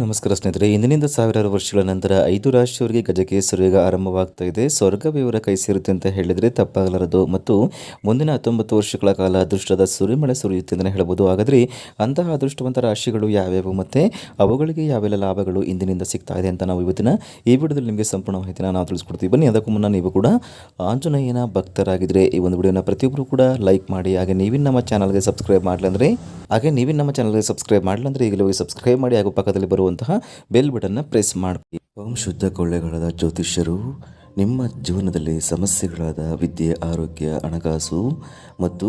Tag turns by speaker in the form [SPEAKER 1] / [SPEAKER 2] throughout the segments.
[SPEAKER 1] ನಮಸ್ಕಾರ ಸ್ನೇಹಿತರೆ, ಇಂದಿನಿಂದ ಸಾವಿರಾರು ವರ್ಷಗಳ ನಂತರ ಐದು ರಾಶಿಯವರಿಗೆ ಗಜಕೇಸರಿ ಆರಂಭವಾಗ್ತಾ ಇದೆ. ಸ್ವರ್ಗ ವಿವರ ಕೈ ಸೇರುತ್ತೆ ಅಂತ ಹೇಳಿದರೆ ತಪ್ಪಾಗಲಾರದು. ಮತ್ತು ಮುಂದಿನ ಹತ್ತೊಂಬತ್ತು ವರ್ಷಗಳ ಕಾಲ ಅದೃಷ್ಟದ ಸುರಿಮಳೆ ಸುರಿಯುತ್ತೆ ಅಂತಲೇ ಹೇಳ್ಬೋದು. ಹಾಗಾದರೆ ಅಂತಹ ಅದೃಷ್ಟವಂತ ರಾಶಿಗಳು ಯಾವ್ಯಾವು ಮತ್ತು ಅವುಗಳಿಗೆ ಯಾವೆಲ್ಲ ಲಾಭಗಳು ಇಂದಿನಿಂದ ಸಿಗ್ತಾ ಇದೆ ಅಂತ ನಾವು ಇವತ್ತಿನ ಈ ವಿಡಿಯೋದಲ್ಲಿ ನಿಮಗೆ ಸಂಪೂರ್ಣ ಮಾಹಿತಿನ ನಾವು ತಿಳಿಸ್ಕೊಡ್ತೀವಿ. ಬನ್ನಿ, ಅದಕ್ಕೂ ಮುನ್ನ ನೀವು ಕೂಡ ಆಂಜನೇಯನ ಭಕ್ತರಾಗಿದ್ದರೆ ಈ ಒಂದು ವಿಡಿಯೋನ ಪ್ರತಿಯೊಬ್ಬರು ಕೂಡ ಲೈಕ್ ಮಾಡಿ, ಹಾಗೆ ನೀವಿನ ನಮ್ಮ ಚಾನಲ್ಗೆ ಸಬ್ಸ್ಕ್ರೈಬ್ ಮಾಡಲಿ ಅಂದರೆ ಹಾಗೆ ನೀವಿನ ನಮ್ಮ ಚಾನಲ್ಗೆ ಸಬ್ಸ್ಕ್ರೈಬ್ ಮಾಡಲಂದ್ರೆ ಈಗಲೂ ಸಬ್ಸ್ಕ್ರೈಬ್ ಮಾಡಿ, ಹಾಗೂ ಪಕ್ಕದಲ್ಲಿ ಬರುವಂತಹ ಬೆಲ್ ಬಟನ್ನ ಪ್ರೆಸ್ ಮಾಡಿ ಓಂ ಶುದ್ಧ ಕೊಳ್ಳೆಗಳಾದ ಜ್ಯೋತಿಷ್ಯರು, ನಿಮ್ಮ ಜೀವನದಲ್ಲಿ ಸಮಸ್ಯೆಗಳಾದ ವಿದ್ಯೆ, ಆರೋಗ್ಯ, ಹಣಕಾಸು ಮತ್ತು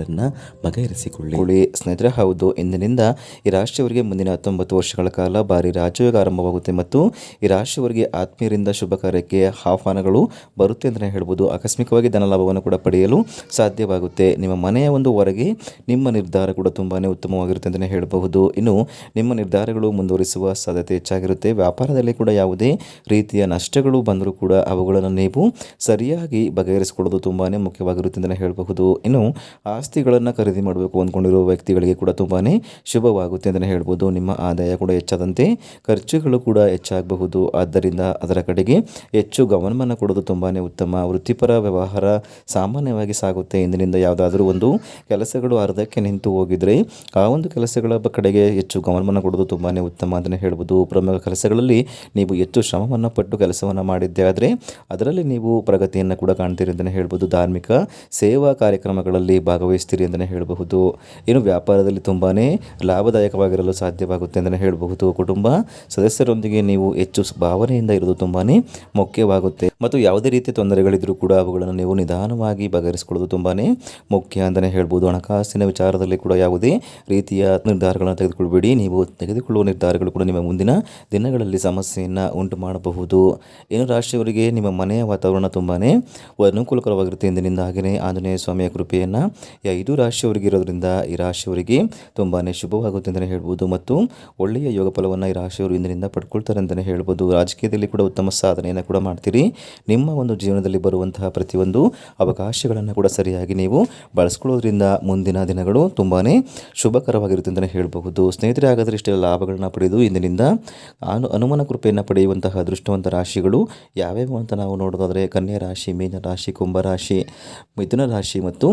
[SPEAKER 1] ಬಗೆಹರಿಸಿಕೊಳ್ಳಿ. ಸ್ನೇಹಿತರೆ, ಹೌದು, ಇಂದಿನಿಂದ ಈ ರಾಶಿಯವರಿಗೆ ಮುಂದಿನ ಹತ್ತೊಂಬತ್ತು ವರ್ಷಗಳ ಕಾಲ ಭಾರಿ ರಾಜಯೋಗ ಆರಂಭವಾಗುತ್ತೆ ಮತ್ತು ಈ ರಾಶಿಯವರಿಗೆ ಆತ್ಮೀಯರಿಂದ ಶುಭ ಕಾರ್ಯಕ್ಕೆ ಆಹ್ವಾನಗಳು ಬರುತ್ತೆ ಅಂತಲೇ ಹೇಳ್ಬೋದು. ಆಕಸ್ಮಿಕವಾಗಿ ಧನಲಾಭವನ್ನು ಕೂಡ ಪಡೆಯಲು ಸಾಧ್ಯವಾಗುತ್ತೆ. ನಿಮ್ಮ ಮನೆಯ ಒಂದು ಹೊರಗೆ ನಿಮ್ಮ ನಿರ್ಧಾರ ಕೂಡ ತುಂಬಾ ಉತ್ತಮವಾಗಿರುತ್ತೆ ಅಂತಲೇ ಹೇಳಬಹುದು. ಇನ್ನು ನಿಮ್ಮ ನಿರ್ಧಾರಗಳು ಮುಂದುವರಿಸುವ ಸಾಧ್ಯತೆ ಹೆಚ್ಚಾಗಿರುತ್ತೆ. ವ್ಯಾಪಾರದಲ್ಲಿ ಕೂಡ ಯಾವುದೇ ರೀತಿಯ ನಷ್ಟಗಳು ಬಂದರೂ ಕೂಡ ಅವುಗಳನ್ನು ನೀವು ಸರಿಯಾಗಿ ಬಗೆಹರಿಸಿಕೊಳ್ಳೋದು ತುಂಬಾ ಮುಖ್ಯವಾಗಿರುತ್ತೆ ಅಂತಲೇ ಹೇಳಬಹುದು. ಇನ್ನು ಆಸ್ತಿಗಳನ್ನು ಖರೀದಿ ಮಾಡಬೇಕು ಅಂದ್ಕೊಂಡಿರುವ ವ್ಯಕ್ತಿಗಳಿಗೆ ಕೂಡ ತುಂಬಾ ಶುಭವಾಗುತ್ತೆ ಅಂತಲೇ ಹೇಳ್ಬೋದು. ನಿಮ್ಮ ಆದಾಯ ಕೂಡ ಹೆಚ್ಚಾದಂತೆ ಖರ್ಚುಗಳು ಕೂಡ ಹೆಚ್ಚಾಗಬಹುದು. ಆದ್ದರಿಂದ ಅದರ ಕಡೆಗೆ ಹೆಚ್ಚು ಗಮನವನ್ನು ಕೊಡೋದು ತುಂಬಾ ಉತ್ತಮ. ವೃತ್ತಿಪರ ವ್ಯವಹಾರ ಸಾಮಾನ್ಯವಾಗಿ ಸಾಗುತ್ತೆ. ಇಂದಿನಿಂದ ಯಾವುದಾದ್ರೂ ಒಂದು ಕೆಲಸಗಳು ಅರ್ಧಕ್ಕೆ ನಿಂತು ಹೋಗಿದ್ರೆ ಆ ಒಂದು ಕೆಲಸಗಳ ಕಡೆಗೆ ಹೆಚ್ಚು ಗಮನವನ್ನು ಕೊಡೋದು ತುಂಬಾ ಉತ್ತಮ ಅಂತಲೇ ಹೇಳ್ಬೋದು. ಪ್ರಮುಖ ಕೆಲಸಗಳಲ್ಲಿ ನೀವು ಹೆಚ್ಚು ಶ್ರಮವನ್ನು ಪಟ್ಟು ಕೆಲಸವನ್ನು ಮಾಡಿದ್ದೆ ಆದರೆ ಅದರಲ್ಲಿ ನೀವು ಪ್ರಗತಿಯನ್ನು ಕೂಡ ಕಾಣ್ತೀರಿ ಅಂತಲೇ ಹೇಳ್ಬೋದು. ಧಾರ್ಮಿಕ ಸೇವಾ ಕಾರ್ಯಕ್ರಮಗಳಲ್ಲಿ ಭಾಗವಹಿಸ್ತೀರಿ ಅಂತಲೇ ಹೇಳಬಹುದು. ಇನ್ನು ವ್ಯಾಪಾರದಲ್ಲಿ ತುಂಬಾ ಲಾಭದಾಯಕವಾಗಿರಲು ಸಾಧ್ಯವಾಗುತ್ತೆ ಅಂತಲೇ ಹೇಳಬಹುದು. ಕುಟುಂಬ ಸದಸ್ಯರೊಂದಿಗೆ ನೀವು ಹೆಚ್ಚು ಭಾವನೆಯಿಂದ ಇರೋದು ತುಂಬಾ ಮುಖ್ಯವಾಗುತ್ತೆ. ಮತ್ತು ಯಾವುದೇ ರೀತಿಯ ತೊಂದರೆಗಳಿದ್ರೂ ಕೂಡ ಅವುಗಳನ್ನು ನೀವು ನಿಧಾನವಾಗಿ ಬಗೆಹರಿಸಿಕೊಳ್ಳೋದು ತುಂಬಾ ಮುಖ್ಯ ಅಂತಲೇ ಹೇಳ್ಬೋದು ಹಣಕಾಸಿನ ವಿಚಾರದಲ್ಲಿ ಕೂಡ ಯಾವುದೇ ರೀತಿಯ ನಿರ್ಧಾರಗಳನ್ನು ತೆಗೆದುಕೊಳ್ಬೇಡಿ. ನೀವು ತೆಗೆದುಕೊಳ್ಳುವ ನಿರ್ಧಾರಗಳು ಕೂಡ ನಿಮ್ಮ ಮುಂದಿನ ದಿನಗಳಲ್ಲಿ ಸಮಸ್ಯೆಯನ್ನು ಉಂಟು ಮಾಡಬಹುದು. ಇನ್ನು ರಾಶಿಯವರಿಗೆ ನಿಮ್ಮ ಮನೆಯ ವಾತಾವರಣ ತುಂಬಾ ಅನುಕೂಲಕರವಾಗಿರುತ್ತೆ ಇಂದಿನಿಂದ ಹಾಗೆಯೇ ಆಂಜನೇಯ ಸ್ವಾಮಿಯ ಕೃಪೆಯನ್ನು ಐದು ರಾಶಿಯವರಿಗೆ ಇರೋದ್ರಿಂದ ಈ ರಾಶಿಯವರಿಗೆ ತುಂಬಾ ಶುಭವಾಗುತ್ತೆ ಅಂತಲೇ ಹೇಳ್ಬೋದು ಮತ್ತು ಒಳ್ಳೆಯ ಯೋಗ ಫಲವನ್ನು ಈ ರಾಶಿಯವರು ಇಂದಿನಿಂದ ಪಡ್ಕೊಳ್ತಾರೆ ಅಂತಲೇ ಹೇಳ್ಬೋದು. ರಾಜಕೀಯದಲ್ಲಿ ಕೂಡ ಉತ್ತಮ ಸಾಧನೆಯನ್ನು ಕೂಡ ಮಾಡ್ತೀರಿ. ನಿಮ್ಮ ಒಂದು ಜೀವನದಲ್ಲಿ ಬರುವಂತಹ ಪ್ರತಿಯೊಂದು ಅವಕಾಶಗಳನ್ನು ಕೂಡ ಸರಿಯಾಗಿ ನೀವು ಬಳಸ್ಕೊಳ್ಳೋದ್ರಿಂದ ಮುಂದಿನ ದಿನಗಳು ತುಂಬಾ ಶುಭಕರವಾಗಿರುತ್ತೆ ಅಂತಲೇ ಹೇಳಬಹುದು. ಸ್ನೇಹಿತರೆ, ಹಾಗಾದರೆ ಇಷ್ಟೆಲ್ಲ ಲಾಭಗಳನ್ನ ಪಡೆದು ಇಂದಿನಿಂದ ಅನು ಅನುಮಾನ ಕೃಪೆಯನ್ನು ಪಡೆಯುವಂತಹ ದೃಷ್ಟವಂತ ರಾಶಿಗಳು ಯಾವ್ಯಾವು ಅಂತ ನಾವು ನೋಡೋದಾದರೆ, ಕನ್ಯಾ ರಾಶಿ, ಮೀನ ರಾಶಿ ಕುಂಭರಾಶಿ ಮಿಥುನ ರಾಶಿ ಮತ್ತು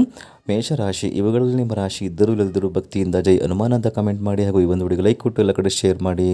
[SPEAKER 1] ಮೇಷರಾಶಿ, ಇವುಗಳಲ್ಲಿ ನಿಮ್ಮ ರಾಶಿ ಇದ್ದರೂ ಇಲ್ಲದಿದ್ದರೂ ಭಕ್ತಿಯಿಂದ ಜೈ ಹನುಮಾನ್ ಅಂತ ಕಮೆಂಟ್ ಮಾಡಿ ಹಾಗೂ ಈ ಒಂದು ವಿಡಿಯೋಗೆ ಲೈಕ್ ಕೊಟ್ಟು ಎಲ್ಲ ಕಡೆ ಶೇರ್ ಮಾಡಿ.